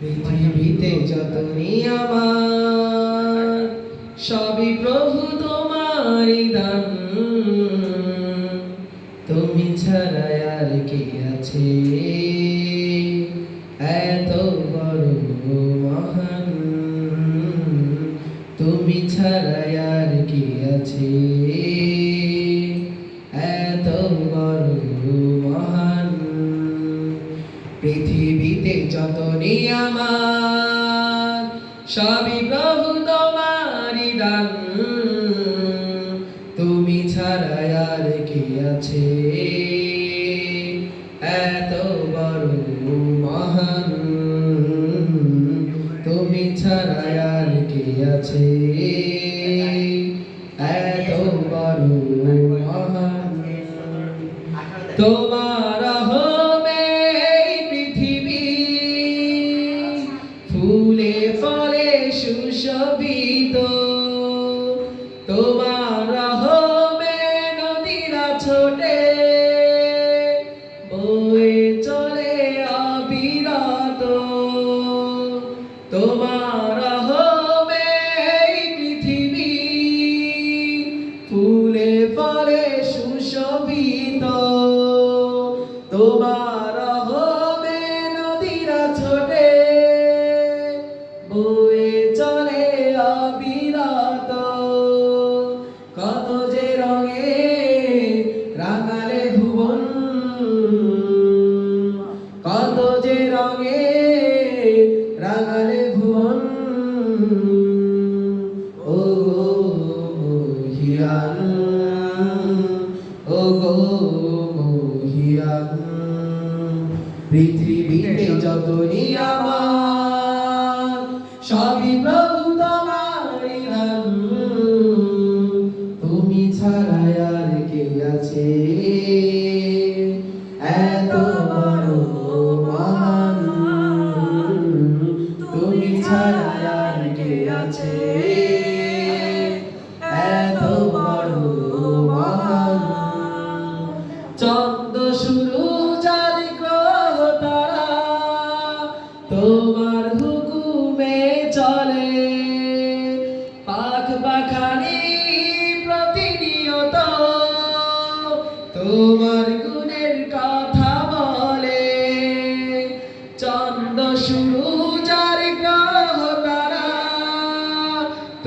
পৃথিবীতে যত নিয়ামার সবই প্রভু তোমারই দান। তুমি ছাড়া আর কে আছে? এত বড় মহান। তুমি ছাড়া আর কে আছে? যত নিয়ামার সবই প্রভু তোমারই দান। তুমি ছাড়া আর কে আছে? এত বড় মহান। তুমি ছাড়া আর কে আছে? এত বড় মহান। তোমার সুশোভিত তোমার হবে নদীরা ছোটে, বয়ে চলে অবিরত। তোমার এই পৃথিবী ফুলে ফলে সুশোভিত। তোমার নদীরা ছোটে রাঙালে ভুবন। ও গো মহিয়ান। ও গো মহিয়ান। পৃথিবীতে যত নিয়ামান সবই প্রভু তোমারই তুমি ছাড়া আর কে আছে? ছাড়া আর চন্দ্র শুরু তারা তোমার হুকুমে চলে। পাখ পাখানি তোমার গুণের কথা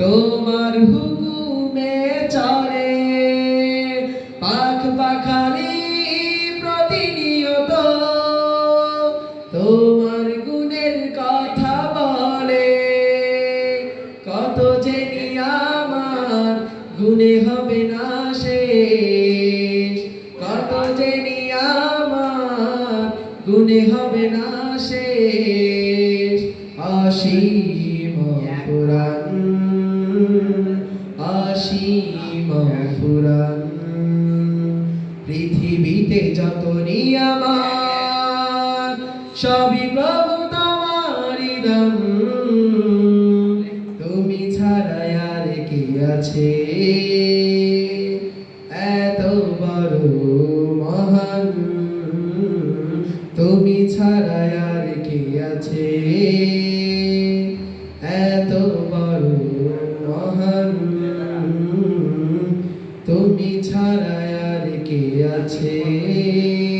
তোমার হুকুমে চলে পাখ পাখালি প্রতিনিয়ত তোমার গুণের কথা বলে। কত যে নিয়ামার গুণে হবে না শেষ। কত যে নিয়ামার গুণে হবে না শেষ। অসীম পুরাণ অসীম পৃথিবীতে যত নিয়ামান সবই প্রভু তোমারই দান তুমি ছাড়া আর কে আছে? এত বড় মহান। তুমি ছাড়া আর কে আছে? এত আছে